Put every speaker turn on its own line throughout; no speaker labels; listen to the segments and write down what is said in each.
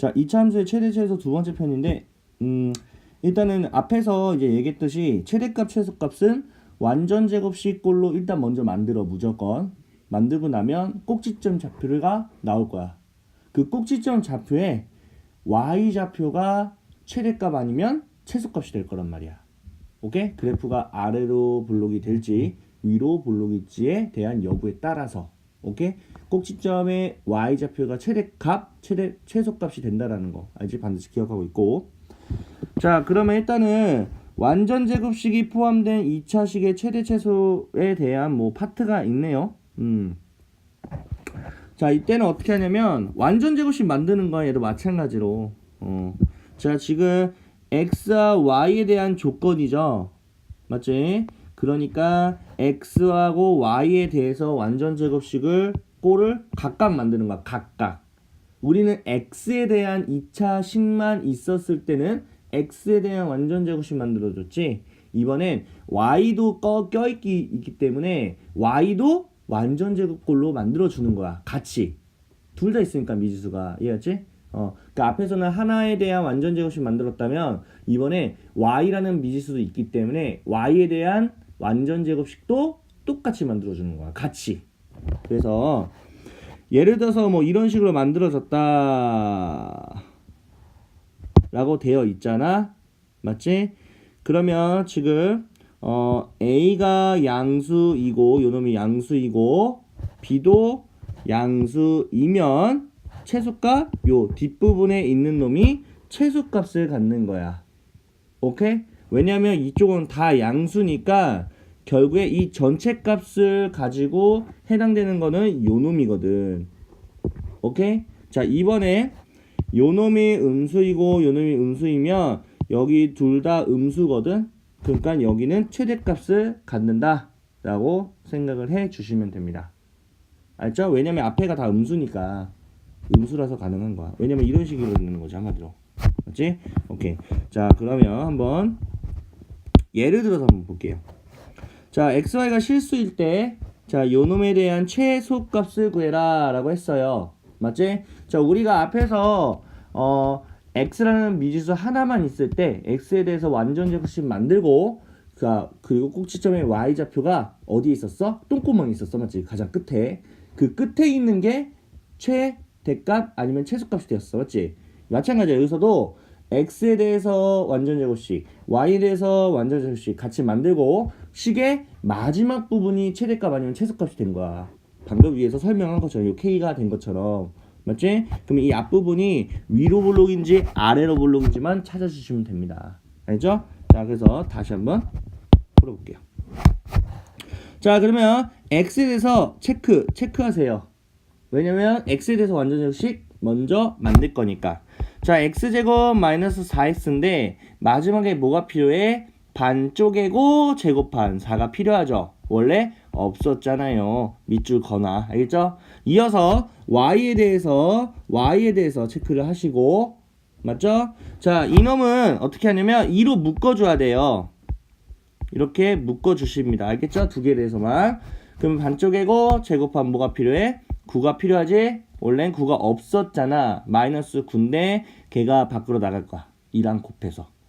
자, 이차 함수의 최대 최소 두 번째 편인데 음, 일단은 앞에서 이제 얘기했듯이 최대값 최소값은 완전 제곱식 꼴로 일단 먼저 만들어 무조건 만들고 나면 꼭지점 좌표가 나올 거야. 그 꼭지점 좌표에 y 좌표가 최대값 아니면 최소값이 될 거란 말이야. 오케이? 그래프가 아래로 볼록이 될지 위로 볼록일지에 대한 여부에 따라서 오케이? 꼭지점의 y 좌표가 최대값, 최대 최소값이 된다라는 거 알지? 반드시 기억하고 있고. 자, 그러면 일단은 완전 제곱식이 포함된 2차식의 최대 최소에 대한 뭐 파트가 있네요. 음. 자, 이때는 어떻게 하냐면 완전 제곱식 만드는 거야. 얘도 마찬가지로. 어. 자, 지금 x와 y에 대한 조건이죠. 맞지? 그러니까 x하고 y에 대해서 완전 제곱식을 꼴을 각각 만드는 거야. 각각. 우리는 x에 대한 2차 식만 있었을 때는 x에 대한 완전 제곱식 만들어줬지. 이번엔 y도 꺼, 껴있기 있기 때문에 y도 완전 제곱꼴로 만들어주는 거야. 같이. 둘 다 있으니까 미지수가. 이해했지? 어, 그 앞에서는 하나에 대한 완전 제곱식 만들었다면 이번에 y라는 미지수도 있기 때문에 y에 대한 완전 제곱식도 똑같이 만들어주는 거야. 같이. 그래서 예를 들어서 뭐 이런 식으로 만들어졌다 라고 되어 있잖아 맞지? 그러면 지금 어 A가 양수이고 요놈이 양수이고 B도 양수이면 최소값 요 뒷부분에 있는 놈이 최소값을 갖는 거야 오케이? 왜냐면 이쪽은 다 양수니까 결국에 이 전체 값을 가지고 해당되는 거는 요 놈이거든. 오케이? 자, 이번에 요 놈이 음수이고 요 놈이 음수이면 여기 둘 다 음수거든. 그러니까 여기는 최대값을 갖는다. 라고 생각을 해 주시면 됩니다. 알죠? 왜냐면 앞에가 다 음수니까 음수라서 가능한 거야. 왜냐면 이런 식으로 있는 거지 한마디로. 맞지? 오케이. 자, 그러면 한번 예를 들어서 한번 볼게요. 자, xy가 실수일 때, 자, 요 놈에 대한 최소 값을 구해라 라고 했어요. 맞지? 자, 우리가 앞에서, 어, x라는 미지수 하나만 있을 때, x에 대해서 완전 제곱식 만들고, 자, 그리고 꼭지점의 y 좌표가 어디에 있었어? 똥구멍에 있었어. 맞지? 가장 끝에. 그 끝에 있는 게 최대값 아니면 최소값이 되었어. 맞지? 마찬가지야. 여기서도 x에 대해서 완전 제곱식, y에 대해서 완전 제곱식 같이 만들고 식의 마지막 부분이 최대값 아니면 최소값이 된 거야. 방금 위에서 설명한 것처럼 이 k가 된 것처럼 맞지? 그럼 이 앞부분이 위로 볼록인지 아래로 볼록인지만 찾아주시면 됩니다. 알죠? 자, 그래서 다시 한번 풀어볼게요. 자, 그러면 x에 대해서 체크 체크하세요. 왜냐면 x에 대해서 완전 제곱식 먼저 만들 거니까. 자, x제곱 마이너스 4x인데 마지막에 뭐가 필요해? 반쪽이고 제곱한 4가 필요하죠. 원래 없었잖아요. 밑줄 거나 알겠죠? 이어서 y에 대해서 y에 대해서 체크를 하시고 맞죠? 자, 이놈은 어떻게 하냐면 2로 묶어 줘야 돼요. 이렇게 묶어 주십니다. 알겠죠? 두 개에 대해서만. 그럼 반쪽이고 제곱한 뭐가 필요해? 9가 필요하지? 원래는 9가 없었잖아. 마이너스 9인데 걔가 밖으로 나갈 거야. 2랑 곱해서.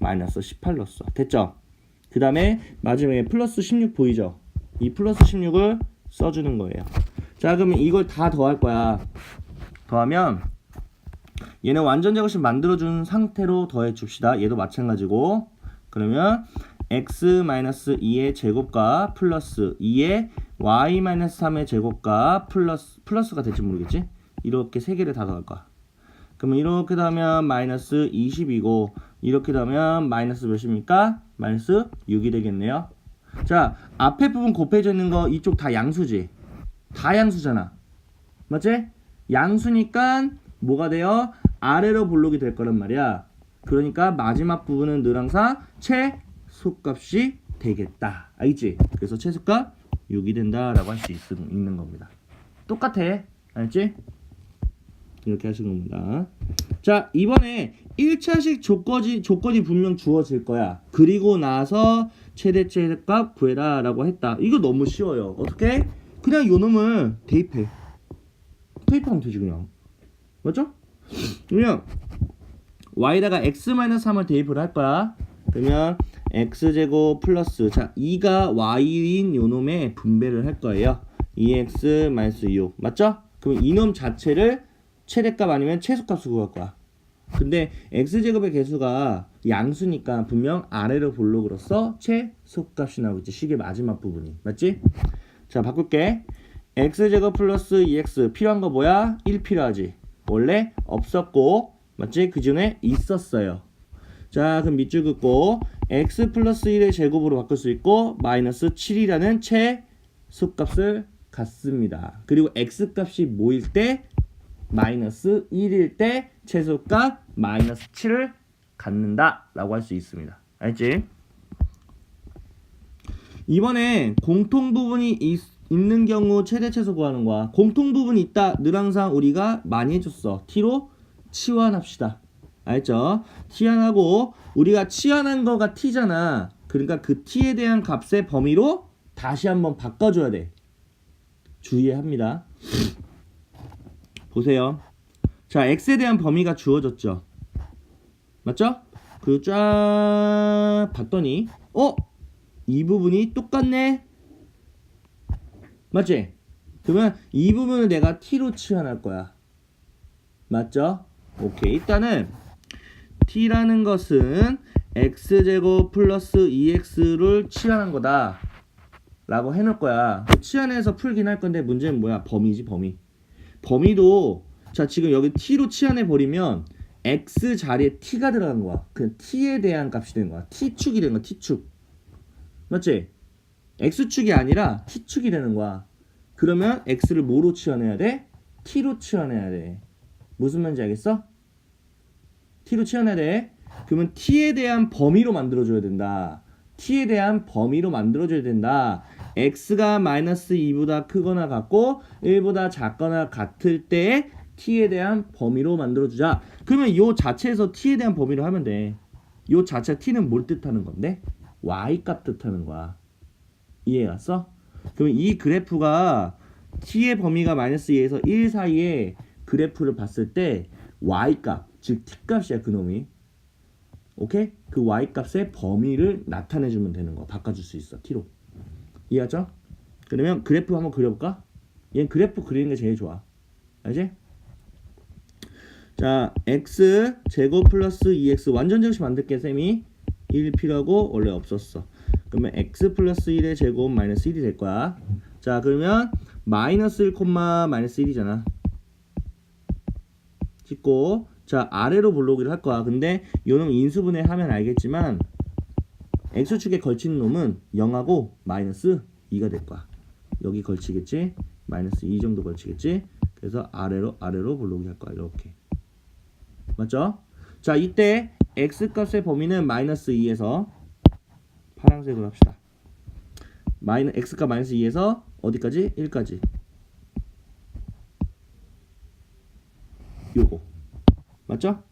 마이너스 18 넣었어. 됐죠? 그 다음에 마지막에 플러스 16 보이죠? 이 플러스 16을 써주는 거예요. 자, 그러면 이걸 다 더할 거야. 더하면 얘는 완전 제곱식 만들어준 상태로 더해 줍시다. 얘도 마찬가지고. 그러면 x-2의 제곱과 플러스 2의 y-3의 제곱과 플러스 플러스가 될지 모르겠지? 이렇게 세 개를 다 더할 거야. 그러면 이렇게 더하면 마이너스 20이고 이렇게 더하면 마이너스 몇입니까? 마이너스 6이 되겠네요. 자, 앞에 부분 곱해져 있는 거 이쪽 다 양수지? 다 양수잖아. 맞지? 양수니까 뭐가 돼요? 아래로 볼록이 될 거란 말이야. 그러니까 마지막 부분은 늘 항상 최소값이 되겠다. 알겠지? 그래서 최소값 6이 된다라고 할 수 있는 겁니다. 똑같아. 알겠지? 이렇게 하시는 겁니다. 자, 이번에 1차식 조건이, 조건이 분명 주어질 거야. 그리고 나서 최대 최대값 구해라 라고 했다. 이거 너무 쉬워요. 어떻게? 그냥 요 놈을 대입해. 대입하면 되지, 그냥. 맞죠? 그러면 y에다가 x-3을 대입을 할 거야. 그러면 x제곱 플러스 자 2가 y인 요놈에 분배를 할 거예요. 2x-6 맞죠? 그럼 이놈 자체를 최대값 아니면 최소값으로 구할 거야. 근데 x제곱의 개수가 양수니까 분명 아래로 볼록으로써 최소값이 나오겠지. 식의 마지막 부분이. 맞지? 자, 바꿀게. x제곱 플러스 2x 필요한 거 뭐야? 1 필요하지. 원래 없었고 맞지? 그 전에 있었어요. 자, 그럼 밑줄 긋고 x 플러스 1의 제곱으로 바꿀 수 있고 마이너스 7이라는 최소값을 갖습니다. 그리고 x 값이 뭐일 때 마이너스 1일 때 최소값 마이너스 7을 갖는다 라고 할 수 있습니다. 알지? 이번에 공통 부분이 있, 있는 경우 최대 최소 구하는 거야. 공통 부분이 있다. 늘 항상 우리가 많이 해줬어. t로 치환합시다. 알죠? 치환하고 우리가 치환한 거가 t잖아. 그러니까 그 t에 대한 값의 범위로 다시 한번 바꿔줘야 돼. 주의합니다. 보세요. 자, x에 대한 범위가 주어졌죠. 맞죠? 그쫙 봤더니 어? 이 부분이 똑같네. 맞지? 그러면 이 부분을 내가 t로 치환할 거야. 맞죠? 오케이. 일단은 t라는 것은 x제곱 플러스 2x를 치환한 거다. 라고 해놓을 거야. 치환해서 풀긴 할 건데 문제는 뭐야? 범위지 범위. 범위도 자 지금 여기 t로 치환해 버리면 x 자리에 t가 들어간 거야. 그 t에 대한 값이 되는 거야. t축이 되는 거야. t축. 맞지? x축이 아니라 t축이 되는 거야. 그러면 x를 뭐로 치환해야 돼? t로 치환해야 돼. 무슨 말인지 알겠어? t로 치환해야 돼. 그러면 t에 대한 범위로 만들어줘야 된다. t에 대한 범위로 만들어줘야 된다. X가 마이너스 2보다 크거나 같고 1보다 작거나 같을 때 t에 대한 범위로 만들어주자. 그러면 이 자체에서 t에 대한 범위로 하면 돼. 이 자체 t는 뭘 뜻하는 건데? y 값 뜻하는 거야. 이해 갔어? 그러면 이 그래프가 t의 범위가 마이너스 2에서 1 사이에 그래프를 봤을 때 y 값, 즉 t 값이야 그놈이. 오케이? 그 y 값의 범위를 나타내주면 되는 거. 바꿔줄 수 있어. t로. 이해하죠? 그러면 그래프 한번 그려볼까? 얘는 그래프 그리는 게 제일 좋아. 알지? 자, x 제곱 플러스 2x 완전 정식 만들게 쌤이 1 필요하고 원래 없었어. 그러면 x 플러스 1의 제곱 마이너스 1이 될 거야. 자, 그러면 마이너스 1 콤마 마이너스 1이잖아. 찍고 자 아래로 볼록이를 할 거야. 근데 요놈 인수분해 하면 알겠지만 x축에 걸치는 놈은 0하고 마이너스 2가 될 거야. 여기 걸치겠지? 마이너스 2 정도 걸치겠지? 그래서 아래로 아래로 볼록이 할 거야. 이렇게. 맞죠? 자, 이때 x 값의 범위는 마이너스 2에서 파란색으로 합시다. 마이너 x가 마이너스 2에서 어디까지? 1까지. 요거. 맞죠?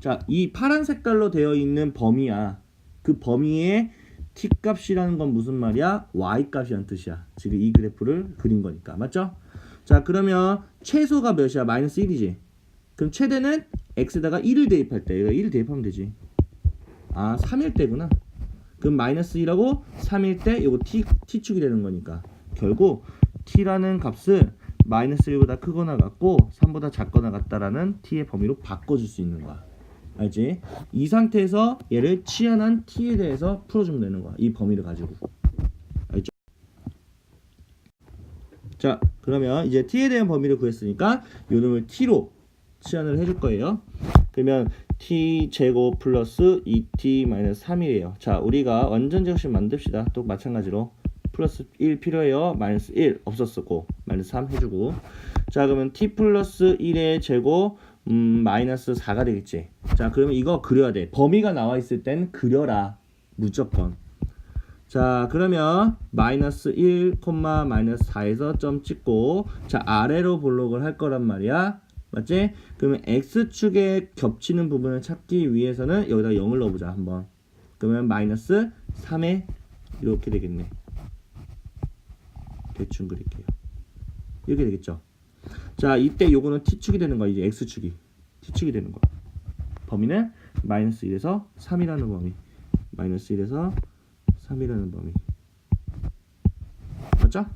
자, 이 파란 색깔로 되어 있는 범위야. 그 범위의 t 값이라는 건 무슨 말이야? y 값이란 뜻이야. 지금 이 그래프를 그린 거니까. 맞죠? 자, 그러면 최소가 몇이야? 마이너스 1이지. 그럼 최대는 x에다가 1을 대입할 때. 얘가 1을 대입하면 되지. 아, 3일 때구나. 그럼 마이너스 1하고 3일 때 이거 t, t축이 되는 거니까. 결국 t라는 값을 마이너스 1보다 크거나 같고 3보다 작거나 같다라는 t의 범위로 바꿔줄 수 있는 거야. 알지? 이 상태에서 얘를 치환한 t에 대해서 풀어주면 되는 거야. 이 범위를 가지고. 알죠? 자, 그러면 이제 t에 대한 범위를 구했으니까 요 놈을 t로 치환을 해줄 거예요. 그러면 t 제곱 플러스 2t 마이너스 3이에요. 자, 우리가 완전 제곱식 만듭시다. 또 마찬가지로 플러스 1 필요해요. 마이너스 1 없었었고 마이너스 3 해주고 자 그러면 t 플러스 1의 제곱 음, 마이너스 4가 되겠지. 자 그러면 이거 그려야 돼. 범위가 나와 있을 땐 그려라. 무조건. 자 그러면 마이너스 1, 콤마 마이너스 4에서 점 찍고 자 아래로 볼록을 할 거란 말이야. 맞지? 그러면 x축에 겹치는 부분을 찾기 위해서는 여기다 0을 넣어보자 한번. 그러면 마이너스 3에 이렇게 되겠네. 대충 그릴게요. 이렇게 되겠죠. 자, 이때 요거는 t축이 되는 거야. 이제 x축이. 뒤치게 되는 거야. 범위는 마이너스 1에서 3이라는 범위. 마이너스 1에서 3이라는 범위. 맞죠?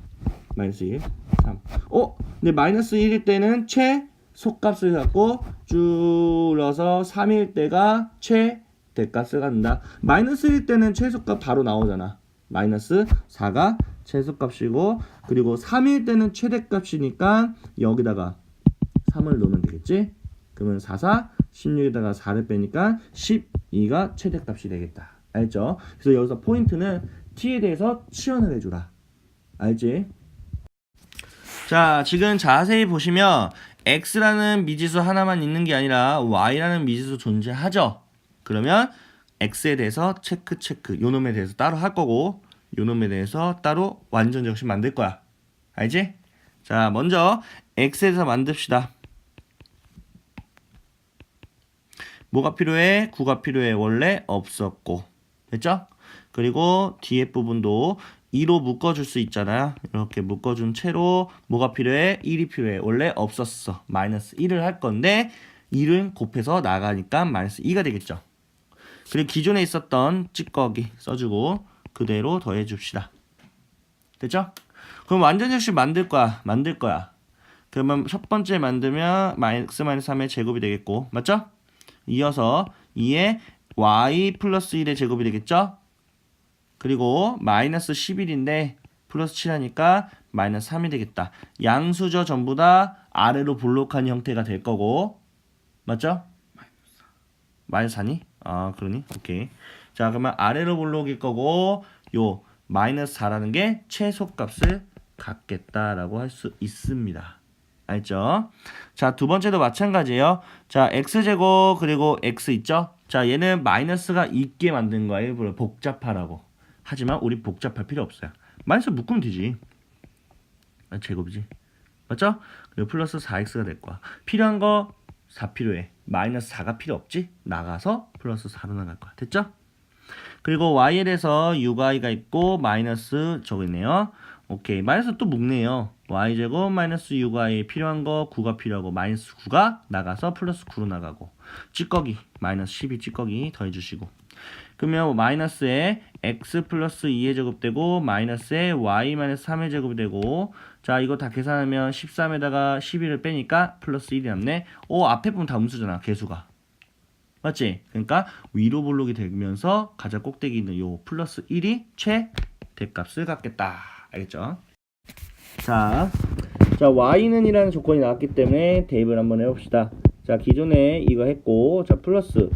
마이너스 1, 3. 어? 근데 마이너스 1일 때는 최소값을 갖고 줄여서 3일 때가 최 대값을 갖는다. 마이너스 1일 때는 최소값 바로 나오잖아. 마이너스 4가 최소값이고 그리고 3일 때는 최대값이니까 여기다가 3을 넣으면 되겠지? 그러면 4, 4, 16에다가 4를 빼니까 12가 최대값이 되겠다. 알죠? 그래서 여기서 포인트는 t에 대해서 치환을 해주라. 알지? 자, 지금 자세히 보시면 x라는 미지수 하나만 있는 게 아니라 y라는 미지수 존재하죠. 그러면 x에 대해서 체크 체크 요 놈에 대해서 따로 할 거고 요 놈에 대해서 따로 완전 정식 만들 거야. 알지? 자, 먼저 대해서 만듭시다. 뭐가 필요해? 9가 필요해. 원래 없었고. 됐죠? 그리고 뒤에 부분도 2로 묶어줄 수 있잖아요. 이렇게 묶어준 채로 뭐가 필요해? 1이 필요해. 원래 없었어. 마이너스 1을 할 건데 1을 곱해서 나가니까 마이너스 2가 되겠죠. 그리고 기존에 있었던 찌꺼기 써주고 그대로 더해 줍시다. 됐죠? 그럼 완전 역시 만들 거야. 만들 거야. 그러면 첫 번째 만들면 마이너스 마이너스 3의 제곱이 되겠고 맞죠? 이어서 2에 y 플러스 1의 제곱이 되겠죠? 그리고 마이너스 11인데 플러스 7하니까 마이너스 3이 되겠다. 양수저 전부 다 아래로 볼록한 형태가 될 거고 맞죠? 마이너스 4니? 아 그러니? 오케이. 자 그러면 아래로 볼록일 거고 요 마이너스 4라는 게 최소값을 갖겠다라고 할 수 있습니다. 알죠? 자, 두 번째도 마찬가지예요. 자, x제곱 그리고 x 있죠? 자, 얘는 마이너스가 있게 만든 거예요. 일부러 복잡하라고. 하지만 우리 복잡할 필요 없어요. 마이너스 묶으면 되지. 아, 제곱이지. 맞죠? 그리고 플러스 4x가 될 거야. 필요한 거 4 필요해. 마이너스 4가 필요 없지? 나가서 플러스 4로 나갈 거야. 됐죠? 그리고 대해서 6i가 있고 마이너스 저거 있네요. 오케이. 마이너스 또 묶네요. y제곱 마이너스 6i 필요한 거 9가 필요하고 마이너스 9가 나가서 플러스 9로 나가고 찌꺼기 마이너스 12 찌꺼기 더해주시고 그러면 마이너스에 x 플러스 2의 제곱 되고 마이너스에 y 마이너스 3의 제곱이 되고 자 이거 다 계산하면 13에다가 12를 빼니까 플러스 1이 남네 오 앞에 부분 다 음수잖아 개수가 맞지? 그러니까 위로 볼록이 되면서 가장 꼭대기 있는 요 플러스 1이 최대값을 갖겠다 알겠죠? 자, 자 y는 이라는 조건이 나왔기 때문에 대입을 한번 해봅시다. 자 기존에 이거 했고 자 플러스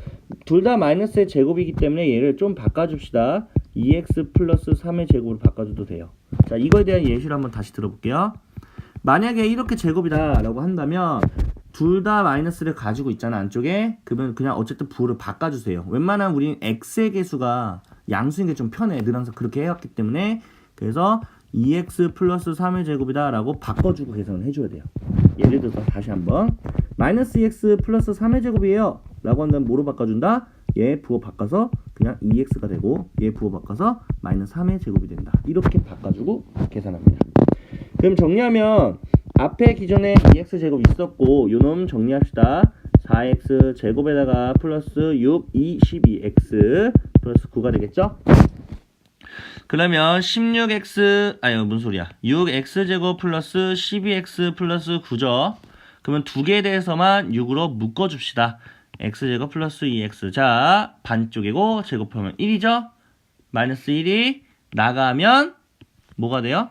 둘 다 마이너스의 제곱이기 때문에 얘를 좀 바꿔줍시다. 2x 플러스 3의 제곱으로 바꿔줘도 돼요. 자 이거에 대한 예시를 한번 다시 들어볼게요. 만약에 이렇게 제곱이다 라고 한다면 둘 다 마이너스를 가지고 있잖아 안쪽에 그러면 그냥 어쨌든 부호를 바꿔주세요. 웬만하면 우리는 x의 개수가 양수인 게 좀 편해. 늘 항상 그렇게 해왔기 때문에 그래서 2x 플러스 3의 제곱이다 라고 바꿔주고 계산을 해줘야 돼요. 예를 들어서 다시 한번 마이너스 2x 플러스 3의 제곱이에요 라고 한다면 뭐로 바꿔준다? 얘 부호 바꿔서 그냥 2x가 되고 얘 부호 바꿔서 마이너스 3의 제곱이 된다. 이렇게 바꿔주고 계산합니다. 그럼 정리하면 앞에 기존에 2x 제곱 있었고 요놈 정리합시다. 4x 제곱에다가 플러스 6, 2, 12x 플러스 9가 되겠죠? 그러면 16x 아니 무슨 소리야 6x 제곱 플러스 12x 플러스 9죠 그러면 두 개에 대해서만 6으로 묶어줍시다 x 제곱 플러스 2x 자 반쪽이고 제곱하면 1이죠 마이너스 1이 나가면 뭐가 돼요?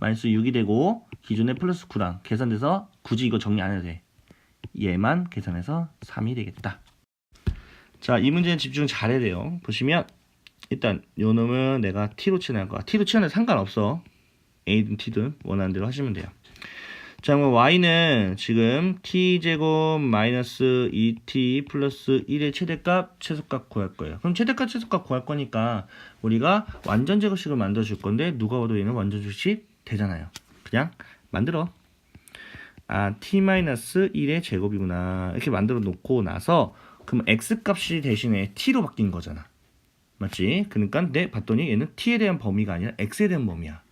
마이너스 6이 되고 기존에 플러스 9랑 계산돼서 굳이 이거 정리 안 해도 돼 얘만 계산해서 3이 되겠다 자 이 문제는 집중 잘해야 돼요 보시면 일단 요 놈은 내가 t로 치환할 거야. t로 치환해도 상관없어. a든 t든 원하는 대로 하시면 돼요. 자, 그럼 y는 지금 t제곱 마이너스 2t 플러스 1의 최대값, 최소값 구할 거예요. 그럼 최대값, 최소값 구할 거니까 우리가 완전 제곱식을 만들어 줄 건데 누가 봐도 얘는 완전 제곱식 되잖아요. 그냥 만들어. 아, t 마이너스 1의 제곱이구나. 이렇게 만들어 놓고 나서 그럼 x 값이 대신에 t로 바뀐 거잖아. 맞지? 그러니까 내 봤더니 얘는 t에 대한 범위가 아니라 x에 대한 범위야.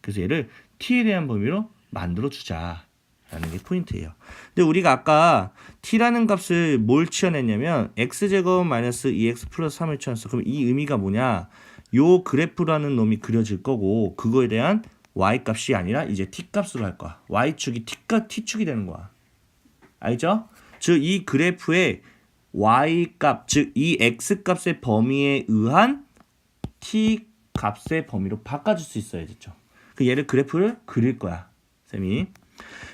그래서 얘를 t에 대한 범위로 만들어 주자. 라는 게 포인트예요. 근데 우리가 아까 t라는 값을 뭘 치어냈냐면 x제곱 마이너스 2x 플러스 3을 치어냈어. 그럼 이 의미가 뭐냐? 요 그래프라는 놈이 그려질 거고 그거에 대한 y 값이 아니라 이제 t 값으로 할 거야. y축이 t가 t축이 되는 거야. 알죠? 즉 이 그래프의 y 값, 즉 이 x 값의 범위에 의한 t 값의 범위로 바꿔줄 수 있어야 겠죠. 그 얘를 그래프를 그릴 거야. 쌤이.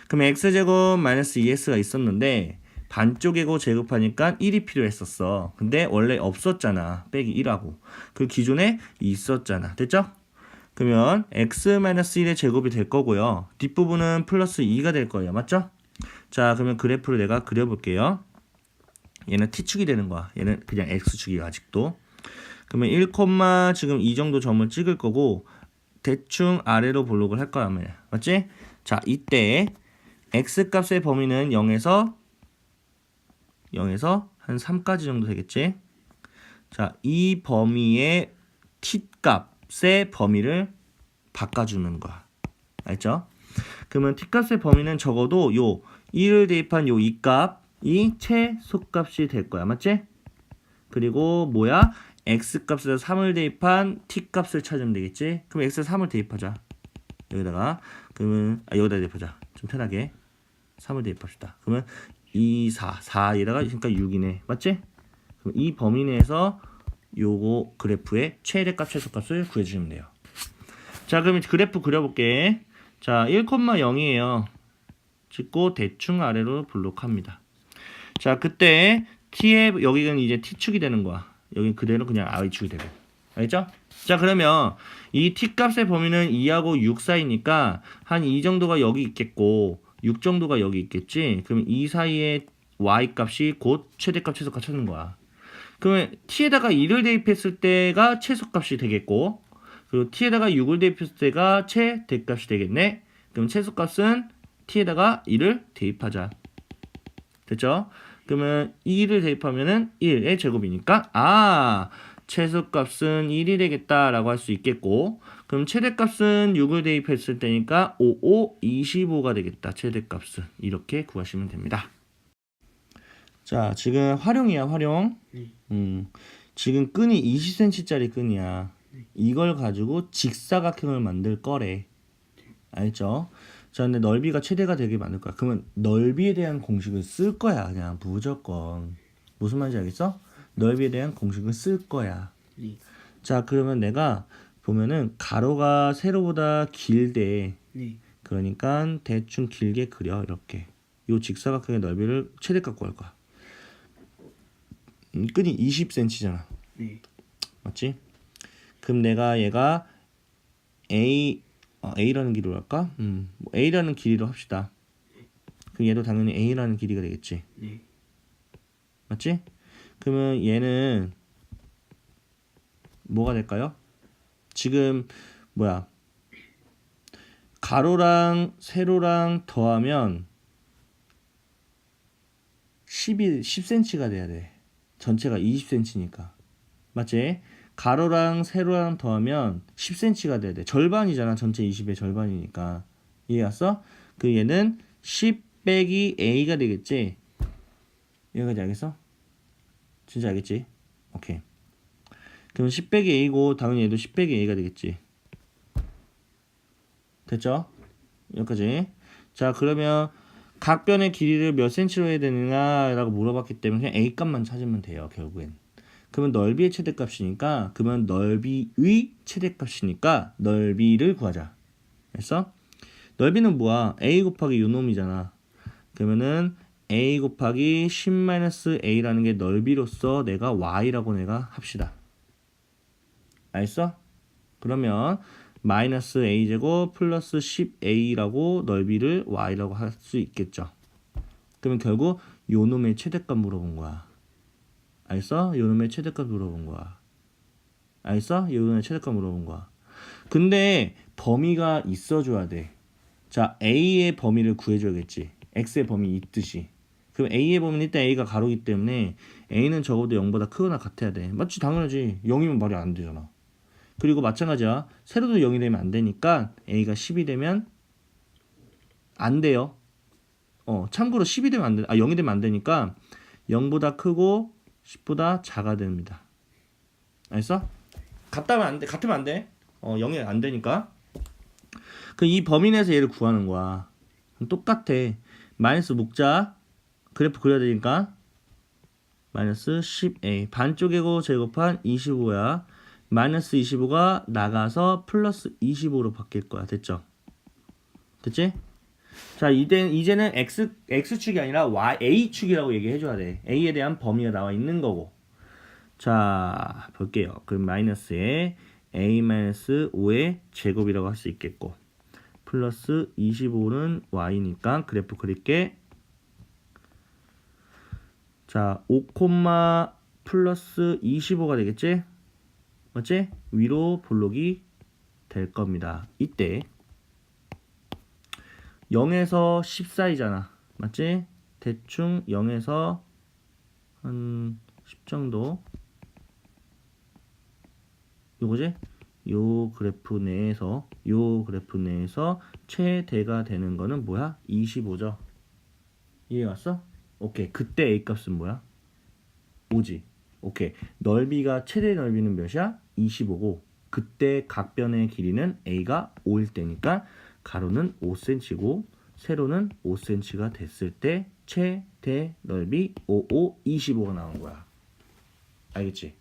그럼 x제곱 마이너스 2x가 있었는데 반쪽이고 제곱하니까 1이 필요했었어. 근데 원래 없었잖아. 빼기 1하고. 그 기존에 있었잖아. 됐죠? 그러면 x-1의 제곱이 될 거고요. 뒷부분은 플러스 2가 될 거예요. 맞죠? 자, 그러면 그래프를 내가 그려볼게요. 얘는 t축이 되는 거야. 얘는 그냥 x축이야 아직도. 그러면 1, 지금 이 정도 점을 찍을 거고 대충 아래로 볼록을 할 거야. 맞지? 자, 이때 x 값의 범위는 0에서 0에서 한 3까지 정도 되겠지? 자, 이 범위의 t 값 의 범위를 바꿔주는 거야. 알죠? 그러면 t 값의 범위는 적어도 요 1을 대입한 요 2값이 최소값이 될 거야. 맞지? 그리고 뭐야? x 값에서 3을 대입한 t 값을 찾으면 되겠지? 그럼 x에 3을 대입하자. 여기다가 그러면 아, 여기다 대입하자. 좀 편하게 3을 대입합시다. 그러면 2, 4, 4에다가 그러니까 6이네. 맞지? 그럼 이 범위 내에서 요거 그래프의 최대 값, 최소값을 구해주시면 돼요. 자, 그러면 그래프 그려볼게. 자, 1,0이에요. 찍고 대충 아래로 블록합니다. 자, 그때 t의 여기는 이제 t축이 되는 거야. 여기 그대로 그냥 y축이 되고. 알겠죠? 자, 그러면 이 t 값의 범위는 2하고 6 사이니까 한이 정도가 여기 있겠고 6 정도가 여기 있겠지. 그럼 이 사이에 y 값이 곧 최대값 최소값 찾는 거야. 그러면 t에다가 2를 대입했을 때가 최소값이 되겠고 그리고 t에다가 6을 대입했을 때가 최대값이 되겠네. 그럼 최소값은 t에다가 2를 대입하자. 됐죠? 그러면 2를 대입하면은 1의 제곱이니까 아 최소값은 1이 되겠다라고 할 수 있겠고 그럼 최대값은 6을 대입했을 때니까 5, 5, 25가 되겠다. 최대값은 이렇게 구하시면 됩니다. 자 지금 활용이야 활용. 음, 지금 끈이 20cm짜리 끈이야. 이걸 가지고 직사각형을 만들 거래. 알죠? 자, 근데 넓이가 최대가 되게 많을 거야. 그러면 넓이에 대한 공식을 쓸 거야. 그냥 무조건. 무슨 말인지 알겠어? 넓이에 대한 공식을 쓸 거야.
네.
자, 그러면 내가 보면은 가로가 세로보다 길대.
네.
그러니까 대충 길게 그려 이렇게. 요 직사각형의 넓이를 최대값 구할 거야. 음, 끈이 20cm잖아.
네.
맞지? 그럼 내가 얘가 A 어, A라는 길이로 할까? 음, 뭐 A라는 길이로 합시다. 그럼 얘도 당연히 A라는 길이가 되겠지.
네.
맞지? 그러면 얘는 뭐가 될까요? 지금 뭐야? 가로랑 세로랑 더하면 10이 10cm가 돼야 돼. 전체가 20cm니까. 맞지? 가로랑 세로랑 더하면 10cm가 돼야 돼. 절반이잖아. 전체 20의 절반이니까. 이해 갔어? 그 얘는 10 빼기 a가 되겠지? 여기까지 알겠어? 진짜 알겠지? 오케이. 그럼 10 빼기 a고 당연히 얘도 10 빼기 a가 되겠지. 됐죠? 여기까지. 자, 그러면 각 변의 길이를 몇 cm로 해야 되느냐라고 물어봤기 때문에 그냥 a 값만 찾으면 돼요, 결국엔. 그러면 넓이의 최대값이니까 그러면 넓이의 최대값이니까 넓이를 구하자. 됐어? 넓이는 뭐야? a 곱하기 요 놈이잖아. 그러면은 a 곱하기 10-a라는 게 넓이로서 내가 y라고 내가 합시다. 알겠어? 그러면 마이너스 a제곱 플러스 10a라고 넓이를 y라고 할 수 있겠죠. 그러면 결국 요 놈의 최대값 물어본 거야. 알겠어? 요 놈의 최대값 물어본 거야. 알겠어? 요 놈의 최대값 물어본 거야. 근데 범위가 있어줘야 돼. 자, a의 범위를 구해줘야겠지. x의 범위 있듯이. 그럼 a의 범위는 일단 a가 가로기 때문에 a는 적어도 0보다 크거나 같아야 돼. 맞지? 당연하지. 0이면 말이 안 되잖아. 그리고 마찬가지야. 세로도 0이 되면 안 되니까 a가 10이 되면 안 돼요. 어, 참고로 10이 되면 안 돼. 아, 0이 되면 안 되니까 0보다 크고 10보다 작아 됩니다. 알았어? 같다면 안 돼. 같으면 안 돼. 어, 0이 안 되니까. 그 이 범위 내에서 얘를 구하는 거야. 똑같아. 마이너스 묶자. 그래프 그려야 되니까 마이너스 10a 반쪽이고 제곱한 25야. 마이너스 25가 나가서 플러스 25로 바뀔 거야. 됐죠? 됐지? 자, 이제, 이제는 x, x축이 아니라 y, a축이라고 얘기해 줘야 돼. a에 대한 범위가 나와 있는 거고. 자, 볼게요. 그럼 마이너스에 a-5의 제곱이라고 할 수 있겠고. 플러스 25는 y니까 그래프 그릴게. 자, 5, 플러스 25가 되겠지? 맞지? 위로 볼록이 될 겁니다. 이때 0에서 10 사이잖아. 맞지? 대충 0에서 한 10 정도. 요거지? 요 그래프 내에서 요 그래프 내에서 최대가 되는 거는 뭐야? 25죠. 이해 왔어? 오케이. 그때 A 값은 뭐야? 5지. 오케이. 넓이가 최대 넓이는 몇이야? 25고 그때 각변의 길이는 A가 5일 때니까 가로는 5cm고 세로는 5cm가 됐을 때 최대 넓이 55, 25가 나온 거야. 알겠지?